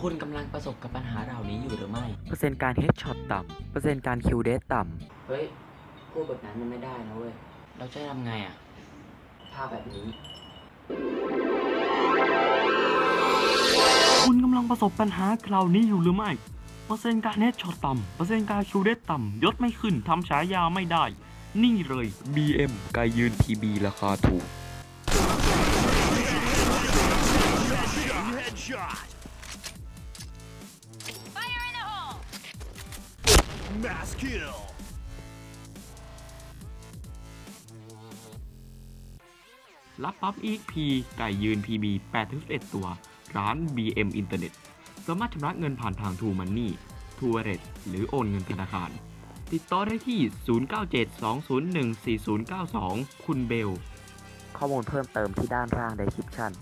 คุณกำลังประสบกับปัญหาเหล่านี้อยู่หรือไม่ เปอร์เซ็นต์การเฮดช็อตต่ำ เปอร์เซ็นต์การคิวเดตต่เฮ้ย พูดแบบนั้นมันไม่ได้นะเว้ย เราจะทำไงอะถ้าแบบนี้ คุณกำลังประสบปัญหาคราวนี้อยู่หรือไม่ เปอร์เซ็นต์การเฮดช็อตต่ำ เปอร์เซ็นต์การคิวเดตต่ำ ยศไม่ขึ้น ทำฉายาไม่ได้ นี่เลยำ BM กายยืน PB ราคาถูก Headshot. Mass kill. รับปั๊บอีกพีไก่ยืน PB 8-11 ตัว ร้าน BM อินเทอร์เน็ตสามารถชำระเงินผ่านทาง True Money True Wallet หรือโอนเงินธนาคาร ติดต่อได้ที่ 0972014092 คุณเบล ข้อมูลเพิ่มเติมที่ด้านล่าง description